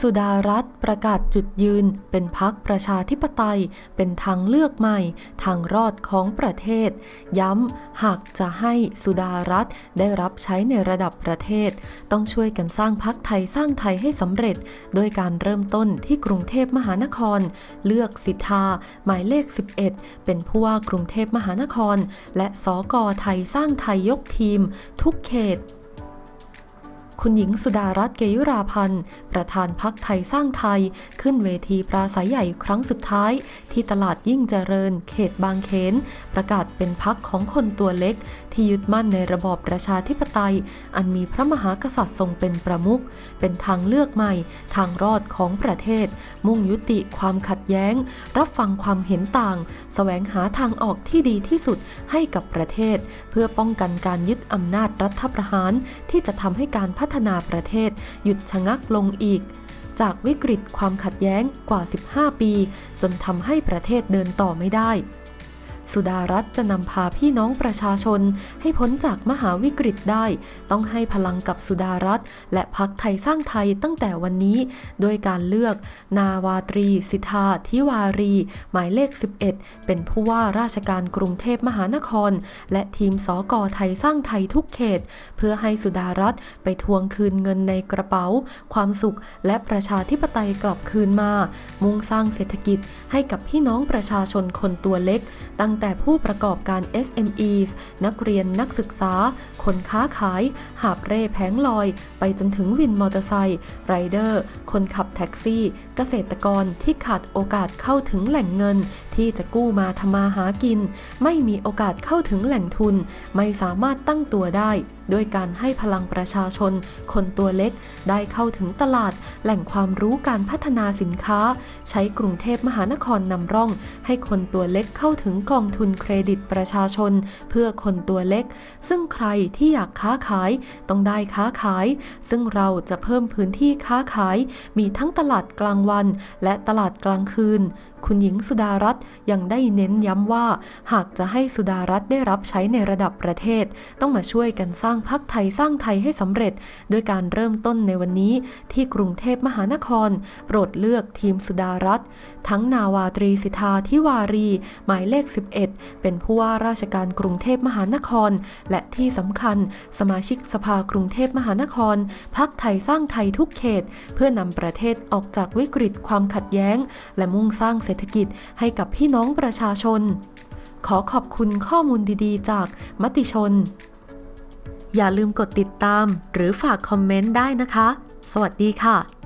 สุดารัตน์ประกาศจุดยืน เป็นพักประชาธิปไตย เป็นทางเลือกใหม่ ทางรอดของประเทศ ย้ำ หากจะให้สุดารัตน์ได้รับใช้ในระดับประเทศ ต้องช่วยกันสร้างพักไทยสร้างไทยให้สำเร็จ โดยการเริ่มต้นที่กรุงเทพมหานคร เลือกสิทธา หมายเลข 11 เป็นผู้ว่ากรุงเทพมหานคร และสกไทยสร้างไทยยกทีม ทุกเขต คุณหญิงสุดารัตน์เกยุราพันธ์ประธานพักไทยสร้างไทย ขึ้นเวทีปราศัยใหญ่ครั้งสุดท้าย ที่ตลาดยิ่งเจริญ เขตบางเขน ประกาศเป็นพักของคนตัวเล็ก ที่ยึดมั่นในระบอบประชาธิปไตย อันมีพระมหากษัตริย์ทรงเป็นประมุขเป็นทางเลือกใหม่ ทางรอดของประเทศ มุ่งยุติความขัดแย้ง รับฟังความเห็นต่าง แสวงหาทางออกที่ดีที่สุดให้กับประเทศ เพื่อป้องกันการยึดอำนาจรัฐประหารที่จะทำให้การพัฒนาประเทศ หยุดชะงักลงอีก จากวิกฤตความขัดแย้งกว่า 15 ปี จนทำให้ประเทศเดินต่อไม่ได้ สุดารัตน์จะนำพาพี่น้องประชาชน ให้พ้นจากมหาวิกฤตได้ ต้องให้พลังกับสุดารัตน์และพักไทยสร้างไทยตั้งแต่วันนี้ โดยการเลือก นาวาตรี สิทธาทิวารี หมายเลข 11 เป็นผู้ว่าราชการกรุงเทพมหานคร และทีมสกไทยสร้างไทยทุกเขต เพื่อให้สุดารัตน์ไปทวงคืนเงินในกระเป๋า ความสุขและประชาธิปไตยกลับคืนมา มุ่งสร้างเศรษฐกิจให้กับพี่น้องประชาชนคนตัวเล็ก ตั้งแต่ผู้ประกอบการ SMEs นักเรียนนักศึกษา คนค้าขาย หาบเร่แผงลอย ไปจนถึงวินมอเตอร์ไซค์ไรเดอร์ คนขับแท็กซี่ เกษตรกรที่ขาดโอกาสเข้าถึงแหล่งเงิน ที่จะกู้มาทำมาหากิน ไม่มีโอกาสเข้าถึงแหล่งทุน ไม่สามารถตั้งตัวได้ ด้วยการให้พลังประชาชน คนตัวเล็กได้เข้าถึงตลาด แหล่งความรู้การพัฒนาสินค้า ใช้กรุงเทพมหานครนำร่อง ให้คนตัวเล็กเข้าถึงกองทุนเครดิตประชาชน เพื่อคนตัวเล็ก ซึ่งใครที่อยากค้าขายต้องได้ค้าขาย ซึ่งเราจะเพิ่มพื้นที่ค้าขาย มีทั้งตลาดกลางวัน และตลาดกลางคืนคุณหญิงสุดารัตน์ยังได้เน้นย้ำว่า หากจะให้สุดารัตน์ได้รับใช้ในระดับประเทศ ต้องมาช่วยกันสร้างพักไทยสร้างไทยให้สำเร็จ ด้วยการเริ่มต้นในวันนี้ที่กรุงเทพมหานคร โปรดเลือกทีมสุดารัตน์ทั้งนาวาตรีสิทธาทิวารี หมายเลข 11 เป็นผู้ว่าราชการกรุงเทพมหานคร และที่สำคัญ สมาชิกสภากรุงเทพมหานครพักไทยสร้างไทยทุกเขต เพื่อนำประเทศออกจากวิกฤตความขัดแย้ง และมุ่งสร้างเศรษฐกิจให้กับพี่น้องประชาชน ขอขอบคุณข้อมูลดีๆ จากมติชน อย่าลืมกดติดตามหรือฝากคอมเมนต์ได้นะคะ สวัสดีค่ะ